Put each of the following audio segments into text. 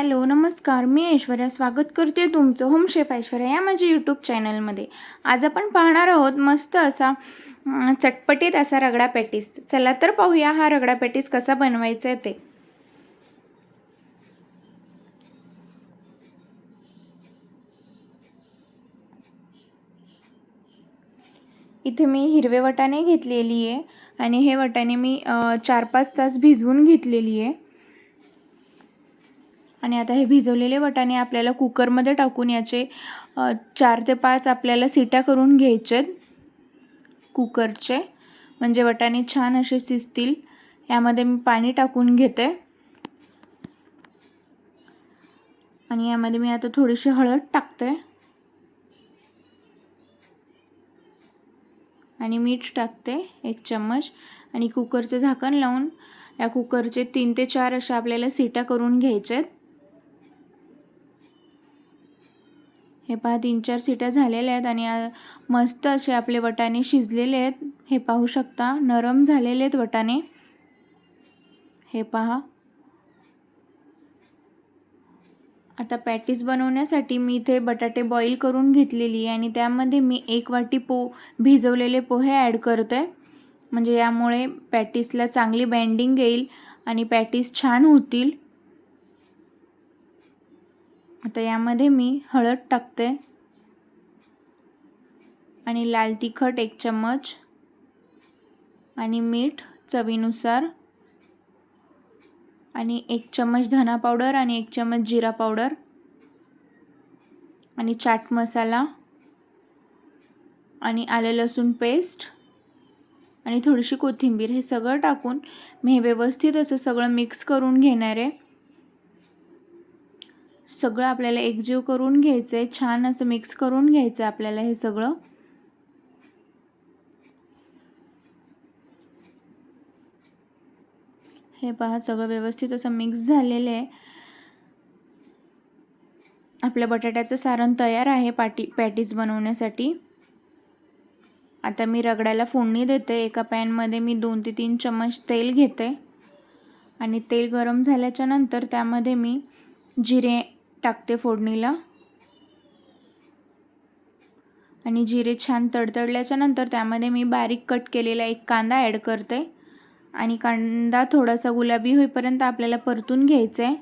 Hello नमस्कार. मी ऐश्वर्या. स्वागत करते तुमचं होम शेफ ऐश्वर्या या माझ्या यूट्यूब चॅनलमध्ये आज आपण पाहणार आहोत मस्त असा चटपटीत असा रगडा पॅटीस. चला तर पाहूया हा रगडा पॅटीस कसा बनवायचा आहे ते. इथे मी हिरवे वटाणे घेतलेली आहे आणि हे वटाणे मी चार पाच तास भिजवून घेतलेली आहे. आणि आता हे भिजवलेले वटाणे आपल्याला कुकरमध्ये टाकून याचे चार ते पाच आपल्याला सिट्या करून घ्यायचे आहेत कुकरचे. म्हणजे वटाणे छान असे शिजतील. यामध्ये मी पाणी टाकून घेते. आणि यामध्ये मी आता थोडीशी हळद टाकते. आणि मीठ टाकते एक चम्मच. आणि कुकरचं झाकण लावून या कुकरचे तीन ते चार अशा आपल्याला सिट्या करून घ्यायच्या आहेत हे पहा तीन चार सिट्या झालेल्या आहेत आणि मस्त असे आपले वटाणे शिजलेले आहेत. हे पाहू शकता नरम झालेले आहेत वटाणे. हे पहा. आता पॅटीस बनवण्यासाठी मी इथे बटाटे बॉईल करून घेतलेली आहे आणि त्यामध्ये मी एक वाटी पो भिजवलेले पोहे ॲड करते. म्हणजे यामुळे पॅटीसला चांगली बँडिंग येईल आणि पॅटीस छान होतील. आता यामध्ये मी हळद टाकते. आणि लाल तिखट एक चम्मच. आणि मीठ चवीनुसार. आणि एक चम्मच धना पावडर आणि एक चम्मच जिरा पावडर. आणि चाट मसाला. आणि आलं लसूण पेस्ट. आणि थोडीशी कोथिंबीर हे सगळं टाकून मी हे व्यवस्थित असं सगळं मिक्स करून घेणार आहे. सगळं आपल्याला एकजीव करून घ्यायचं आहे छान असं मिक्स करून घ्यायचं आहे आपल्याला हे सगळं. हे पहा सगळं व्यवस्थित असं मिक्स झालेलं आहे. आपल्या बटाट्याचं सारण तयार आहे पाटी पॅटीज बनवण्यासाठी. आता मी रगड्याला फोडणी देते. एका पॅनमध्ये मी दोन ते तीन चम्मच तेल घेते. आणि तेल गरम झाल्याच्यानंतर त्यामध्ये मी जिरे टाकते फोडणीला. आणि जिरे छान तडतडल्याच्या नंतर त्यामध्ये मी बारीक कट केलेला एक कांदा ॲड करते. आणि कांदा थोडासा गुलाबी होईपर्यंत आपल्याला परतून घ्यायचा आहे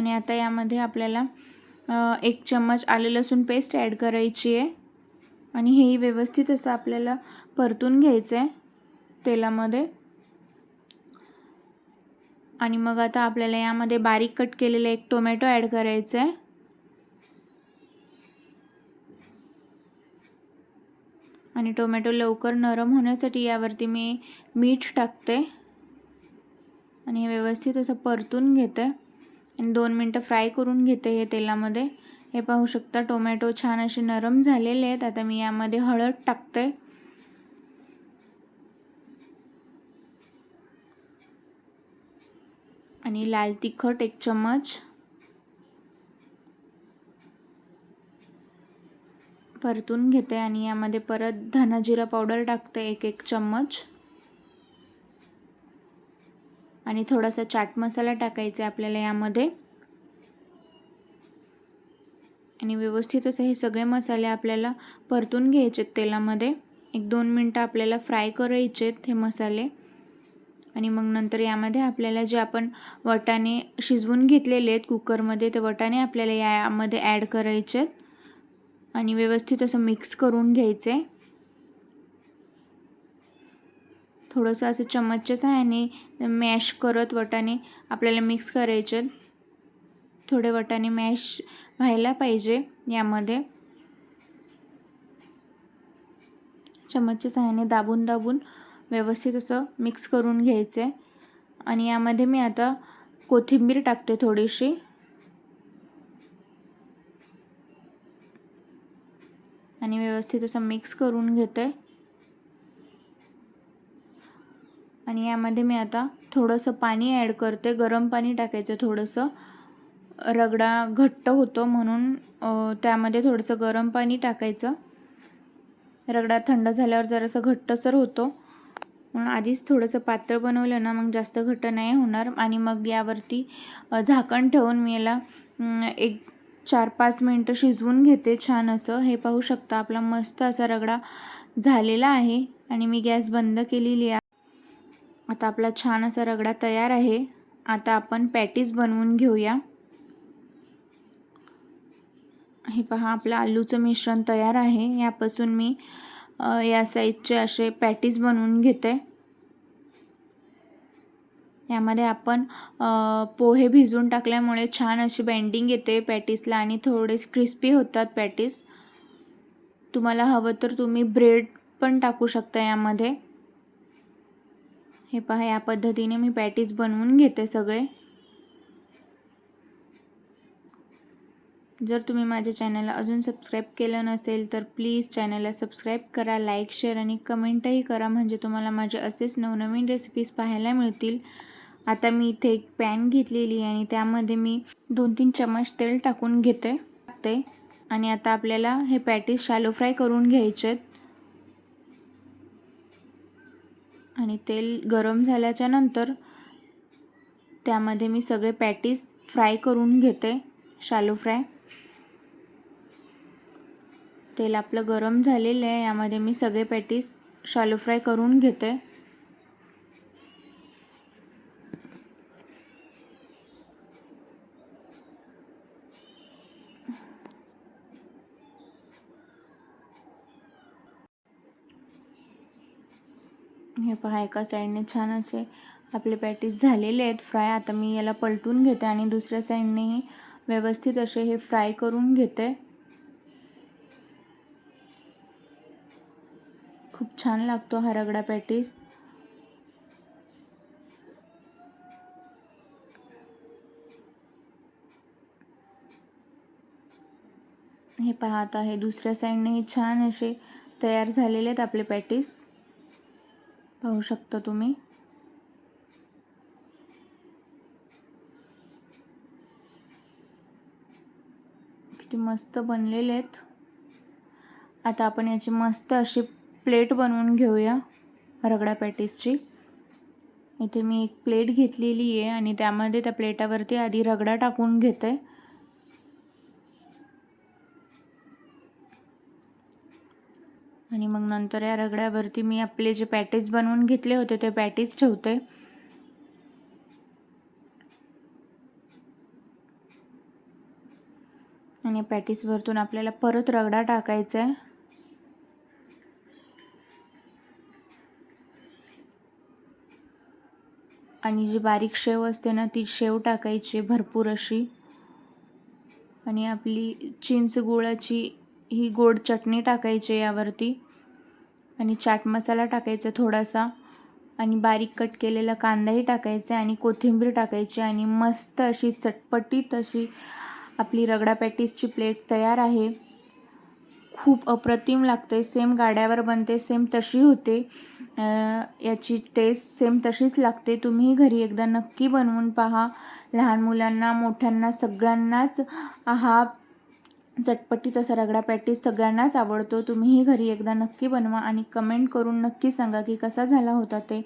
आणि आता यामध्ये आपल्याला एक चम्मच आले लसूण पेस्ट ॲड करायची आहे. आणि हेही व्यवस्थित असं आपल्याला परतून घ्यायचं आहे तेलामध्ये. आणि मग आता आपल्याला यामध्ये बारीक कट केलेलं एक टोमॅटो ॲड करायचं आहे आणि टोमॅटो लवकर नरम होण्यासाठी यावरती मी मीठ टाकते. आणि हे व्यवस्थित असं परतून घेते. आणि दोन मिनटं फ्राय करून घेते हे तेलामध्ये. हे पाहू शकता टोमॅटो छान असे नरम झालेले आहेत. आता मी यामध्ये हळद टाकते. आणि लाल तिखट एक चम्मच. परतून घेते आणि यामध्ये परत धनाजिरा पावडर टाकते एक एक चम्मच. आणि थोडासा चाट मसाला टाकायचा आहे आपल्याला यामध्ये. आणि व्यवस्थित असं हे सगळे मसाले आपल्याला परतून घ्यायचे आहेत तेलामध्ये. एक दोन मिनटं आपल्याला फ्राय करायचे आहेत हे मसाले. आणि मग नंतर यामध्ये आपल्याला जे आपण वटाणे शिजवून घेतलेले आहेत कुकरमध्ये ते वटाणे आपल्याला यामध्ये ॲड करायचे आहेत आणि व्यवस्थित असं मिक्स करून घ्यायचं आहे थोडंसं असं चम्मचच्या सहाय्याने मॅश करत वटाने आपल्याला मिक्स करायचे थोडे वटाने मॅश व्हायला पाहिजे यामध्ये. चम्मचच्या सहाय्याने दाबून दाबून व्यवस्थित असं मिक्स करून घ्यायचं. आहे आणि यामध्ये मी आता कोथिंबीर टाकते थोडीशी. आणि व्यवस्थित असं मिक्स करून घेते. आणि यामध्ये मी आता थोडंसं पाणी ॲड करते. गरम पाणी टाकायचं थोडंसं. रगडा घट्ट होतो म्हणून त्यामध्ये थोडंसं गरम पाणी टाकायचं. रगडा थंड झाल्यावर जरासं घट्टसर होतो. म्हणून आधीच थोडंसं पातळ बनवलं ना मग जास्त घट्ट नाही होणार. आणि मग यावरती झाकण ठेवून मी याला एक चार पाच मिनटं शिजवून घेते छान असं. हे पाहू शकता आपला मस्त असा रगडा झालेला आहे. आणि मी गॅस बंद केलेली आहे. आता आपला छान असा रगडा तयार आहे. आता आपण पॅटीज बनवून घेऊया. हे पहा आपलं आलूचं मिश्रण तयार आहे. यापासून मी या साईजचे असे पॅटीज बनवून घेते. यामध्ये आपण पोहे भिजवून टाकल्यामुळे छान अशी बेंडिंग येते पॅटीसला आणि थोडेच क्रिस्पी होतात पॅटीस. तुम्हाला हवं तर तुम्ही ब्रेड पण टाकू शकता यामध्ये. हे पहा या पद्धतीने मी पॅटीस बनवून घेते सगळे. जर तुम्ही माझ्या चॅनलला अजून सबस्क्राईब केलं नसेल तर प्लीज चॅनलला सबस्क्राईब करा लाईक शेअर आणि कमेंटही करा. म्हणजे तुम्हाला माझे असेच नवनवीन रेसिपीज पाहायला मिळतील. आता मी इथे एक पॅन घेतलेली आहे आणि त्यामध्ये मी दोन तीन चमच तेल टाकून घेते. ते आणि आता आपल्याला हे पॅटीस शॅलो फ्राय करून घ्यायचे आहेत आणि तेल गरम झाल्याच्यानंतर त्यामध्ये मी सगळे पॅटीस फ्राय करून घेते शालो फ्राय. तेल आपलं गरम झालेलं आहे यामध्ये मी सगळे पॅटीस शालो फ्राय करून घेते. हे पहा एका साईडने छान असे आपले पॅटीस झालेले आहेत. फ्राय आता मी याला पलटून घेते आणि दुसऱ्या साईडनेही व्यवस्थित असे हे फ्राय करून घेते. खूप छान लागतो हा रगडा पॅटीस. हे पहा आता हे दुसऱ्या साईडनेही छान असे तयार झालेले आहेत आपले पॅटीस. पाहू शकता तुम्ही. किती मस्त बनलेले आहेत. आता आपण याची मस्त अशी प्लेट बनवून घेऊया रगडा पॅटीसची. इथे मी एक प्लेट घेतलेली आहे आणि त्यामध्ये त्या प्लेटावरती आधी रगडा टाकून घेते. आणि मग नंतर या रगड्यावरती मी आपले जे पॅटीज बनवून घेतले होते ते पॅटीस ठेवते. आणि पॅटीसवरतून आपल्याला परत रगडा टाकायचा आहे. आणि जी बारीक शेव असते ना ती शेव टाकायची भरपूर अशी. आणि आपली चिंच गुळाची ही गोड चटणी टाकायची यावरती आणि चाट मसाला टाकायचा थोडासा आणि बारीक कट केलेला कांदाही टाकायचा आणि कोथिंबीर टाकायची आणि मस्त अशी चटपटीत अशी आपली रगडा पॅटीसची प्लेट तयार आहे. खूप अप्रतिम लागते सेम गाड्यावर बनते सेम तशी होते. याची टेस्ट सेम तशीच लागते. तुम्ही घरी एकदा नक्की बनवून पहा. लहान मुलांना मोठ्यांना सगळ्यांनाच हा चटपटीत असा रगडा पॅटीस सगळ्यांनाच आवडतो. तुम्हीही घरी एकदा नक्की बनवा आणि कमेंट करून नक्की सांगा की कसा झाला होता ते.